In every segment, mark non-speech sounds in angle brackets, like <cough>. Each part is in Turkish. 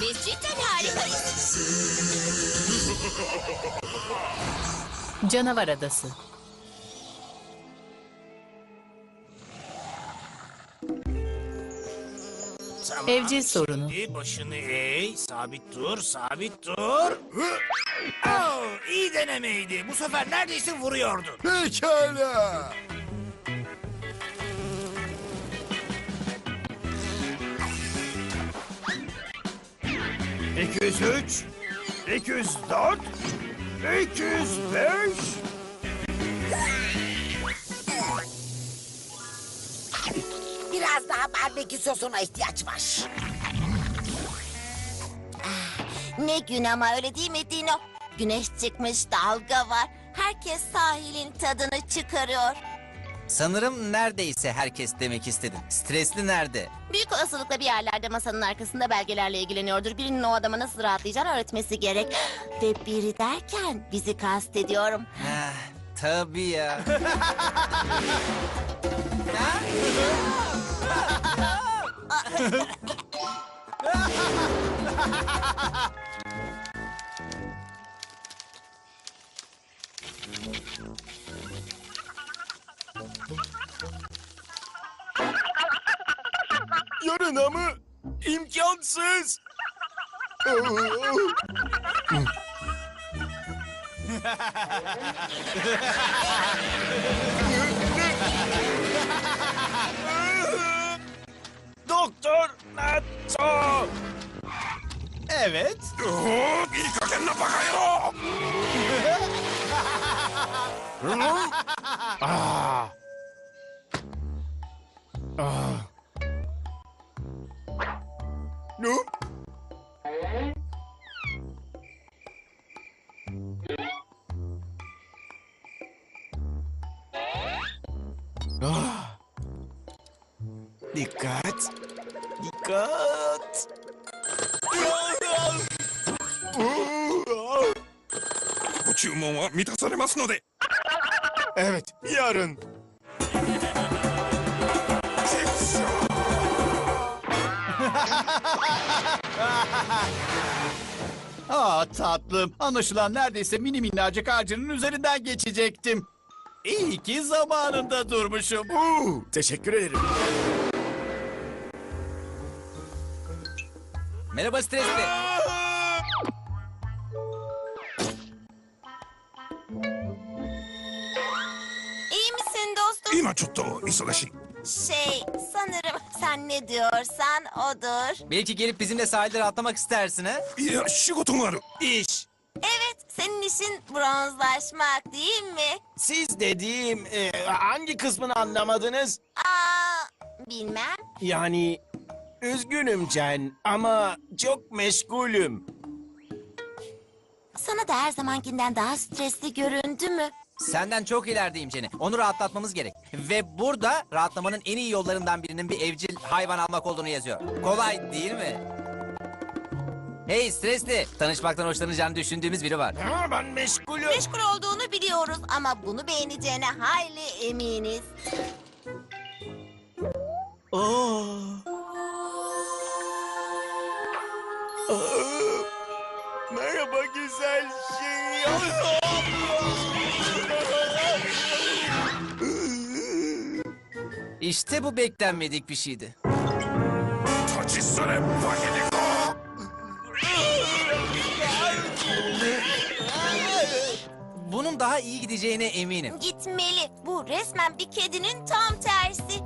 Biz cidden harikayız. <laughs> Canavar Adası. Tamam. Evcil sorunu. Şimdi başını eğ. Sabit dur, sabit dur. <laughs> Oh, iyi denemeydi. Bu sefer neredeyse vuruyordun. Pekala. İki yüz üç, iki yüz dört, iki yüz beş. Biraz daha barbekü sosuna ihtiyaç var. Ah, Ne gün ama öyle değil mi Dino? Güneş çıkmış, dalga var. Herkes sahilin tadını çıkarıyor. Sanırım neredeyse herkes demek istedin. Stresli nerede? Büyük olasılıkla bir yerlerde masanın arkasında belgelerle ilgileniyordur. Birinin o adama nasıl rahatlayacağını öğretmesi gerek. <gasps> Ve biri derken bizi kastediyorum. Ah, tabii ya. <laughs> <laughs> <laughs> Yarına mı? İmkansız. Doktor Nato. Evet. Ne? <laughs> Ah. Dikkat. Dikkat. ご注文は満たされますので Evet, yarın. Aa tatlım. Anlaşılan neredeyse mini minnacık ağacının üzerinden geçecektim. İyi ki zamanında durmuşum. Uu, teşekkür ederim. Merhaba stresli. İyi misin dostum? Ima tutto isolashi. Şey, sanırım sen ne diyorsan odur. Belki gelip bizimle sahilde rahatlamak istersin ha? Ya, shigoto mo aru. İş. İşin bronzlaşmak değil mi? Siz dediğim e, hangi kısmını anlamadınız? Aa, bilmem. Yani üzgünüm Cen ama çok meşgulüm. Sana da her zamankinden daha stresli göründü mü? Senden çok ilerideyim Jenny. Onu rahatlatmamız gerek. Ve burada rahatlamanın en iyi yollarından birinin bir evcil hayvan almak olduğunu yazıyor. Kolay değil mi? Hey stresli. Tanışmaktan hoşlanacağını düşündüğümüz biri var. Ha, ben meşgulüm. Meşgul olduğunu biliyoruz ama bunu beğeneceğine hayli eminiz. Aa. Aa. Merhaba güzel şey. İşte bu beklenmedik bir şeydi. Kaçışsın hep vakitlik. Bunun daha iyi gideceğine eminim. Gitmeli. Bu resmen bir kedinin tam tersi.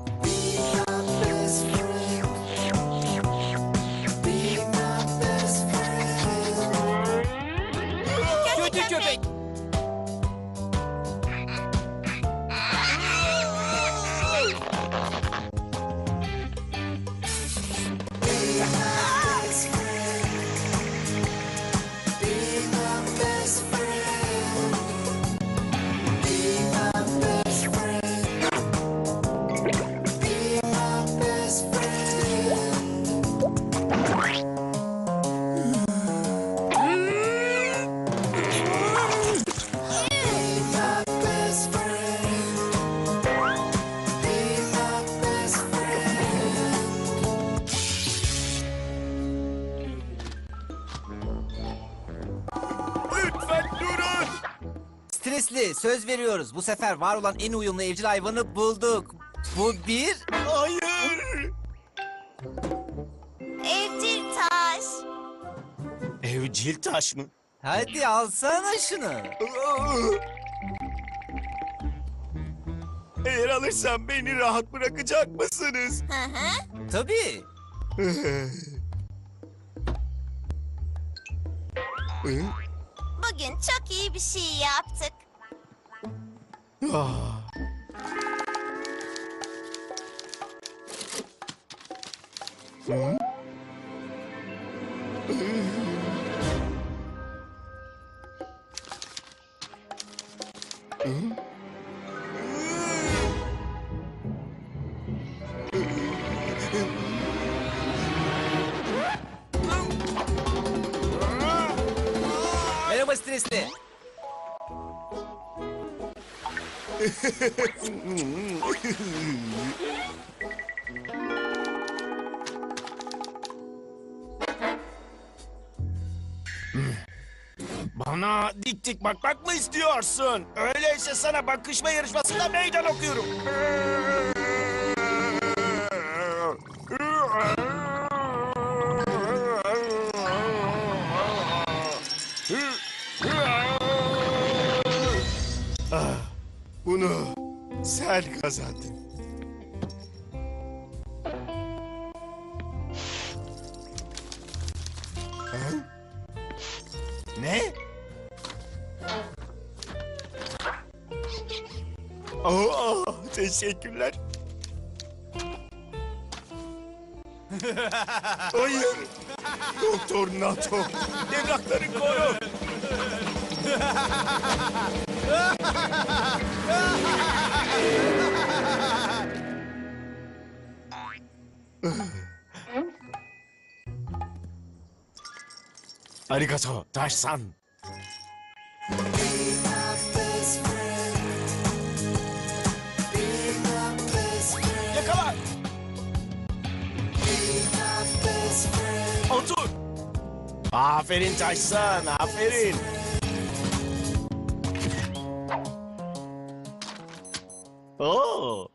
Söz veriyoruz. Bu sefer var olan en uyumlu evcil hayvanı bulduk. Bu bir... Hayır. Evcil taş. Evcil taş mı? Hadi alsana şunu. Eğer alırsam beni rahat bırakacak mısınız? Hı hı. Tabii. <laughs> Bugün çok iyi bir şey yaptık. Ah. Merhaba stresli. Bana dik dik bakmak mı istiyorsun? Öyleyse sana bakışma yarışmasında meydan okuyorum. Sen kazandın. Ha? Ne? Oo, teşekkürler. <laughs> Hayır. Doktor Nato. Evrakları koru. <laughs> 아리가서 다시 산. 아, 아 페린 다시 산. 아 페린. Oo.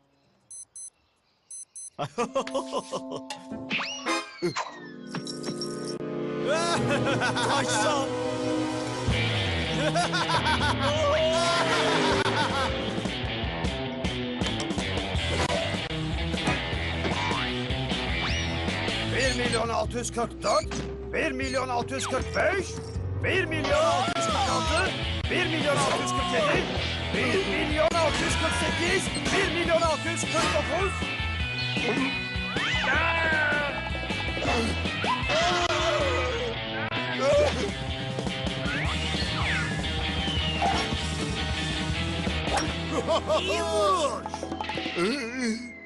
Taşsan. milyon 644, 1 milyon 645, 1 milyon 646, 1 milyon 647, 1 milyon 648, 1 milyon 649. İyi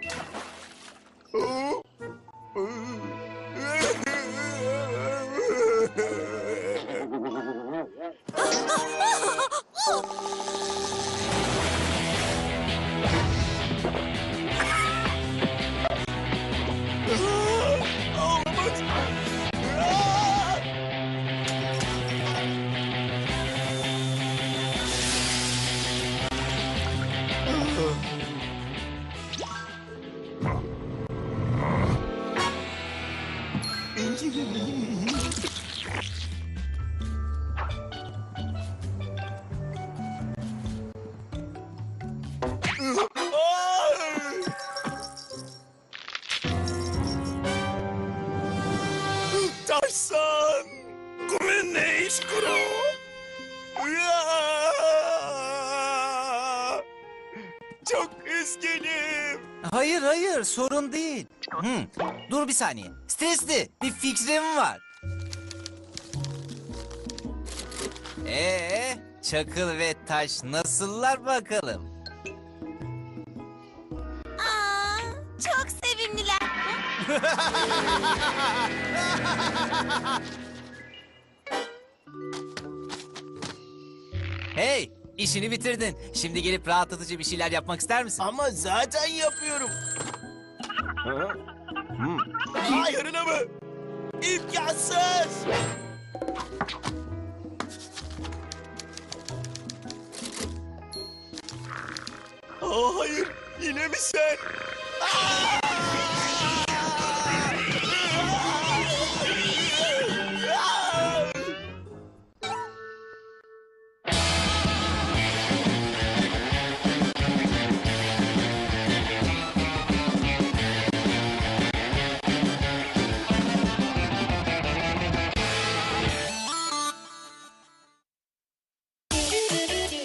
vur. Taşsan. ごめんね石ころ Çok üzgünüm. Hayır hayır sorun değil. Hmm, dur bir saniye. Stresli bir fikrim var. Ee, çakıl ve taş nasıllar bakalım? Hey, işini bitirdin. Şimdi gelip rahatlatıcı bir şeyler yapmak ister misin? Ama zaten yapıyorum. Ha? Hayırına mı? İmkansız. Aa, hayır, yine mi sen?